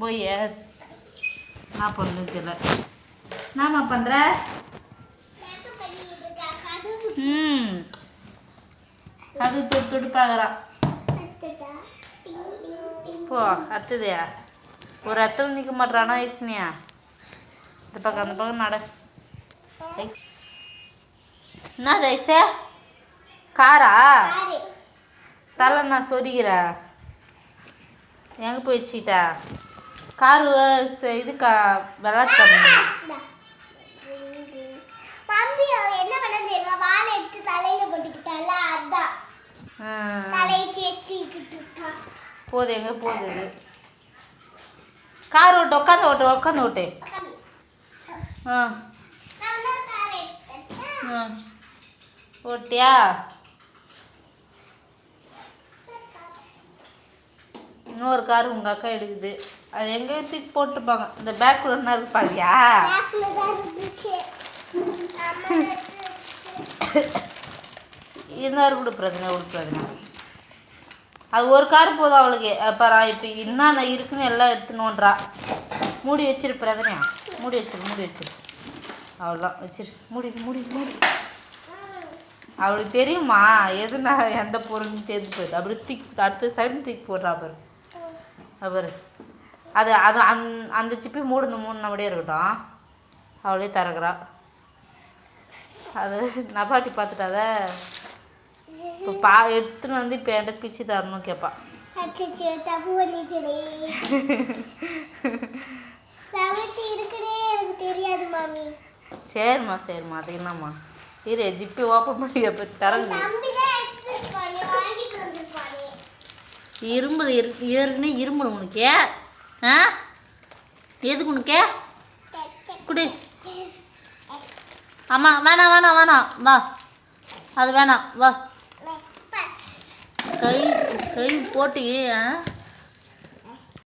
போய் என்ன பண்ணுறது தெரியல. என்னம்மா பண்ணுற ம். அது தொட்டு தொட்டு பார்க்குறான். போ அடுத்தது ஒரு இடத்துல நிற்க மாட்டானா ஐஸ்னியா இந்த பக்கம் அந்த பக்கம் நட. என்ன ஐசே காரா? தலை நான் சொரிகிற எங்கே போய் வச்சுக்கிட்டா? காரு இது கா விளாட்டு கம்பெனி மம்மி என்ன பண்ண தெரியுமா? வாழை எடுத்து தலையில போட்டுக்கிட்டால அதான். தலையை தேய்ச்சிக்கிட்டு எங்கே போகுது கார் ஓட்டு உட்காந்து ஓட்டு உட்காந்து ஓட்டு. ஆ. ஓட்டியா? இன்னொரு கார் உங்கள் அக்கா எடுக்குது. அது எங்கே தூக்கி போட்டுப்பாங்க இந்த பேக்கில் என்ன இருப்பாங்கயா பாரியா பேக்ல தான் இருந்தாரு அது ஒரு கார் போதும் அவளுக்கு. அப்புறம் இப்போ என்னென்ன இருக்குன்னு எல்லாம் எடுத்துனோன்றா. மூடி வச்சிரு பிரதனையா மூடி வச்சிரு மூடி வச்சிரு. அவ்வளோதான் வச்சிரு. மூடி மூடி மூடி. அவளுக்கு தெரியுமா? எது நான் எந்த பொருள்னு தேர்ந்து போயிடுது. அப்படி தூக்கி அடுத்த சைடு தூக்கி போடுறா பாரு. அவர். அது அது அந் அந்த சிப்பி மூணு அப்படியே இருக்கட்டும். அவளே திறக்கிறா அது நபாட்டி பார்த்துட்டாத. இப்போ பா எடுத்துன்னு வந்து இப்போ என்கிட்ட பிச்சு தரணும் கேட்பா சரிம்மா சரிம்மா. அது என்னம்மா? இரு ஜிப்பி ஓப்பன் பண்ணி எப்போ திறந்து இரும்பல் இரு ஏற்கனவே இரும்பல் உனக்கு ஆ? எதுக்கு உனக்கு? குடி. ஆமாம் வேணாம் வேணாம் வேணாம். வா. அது வேணாம். வா. கை கை போட்டு ஆ?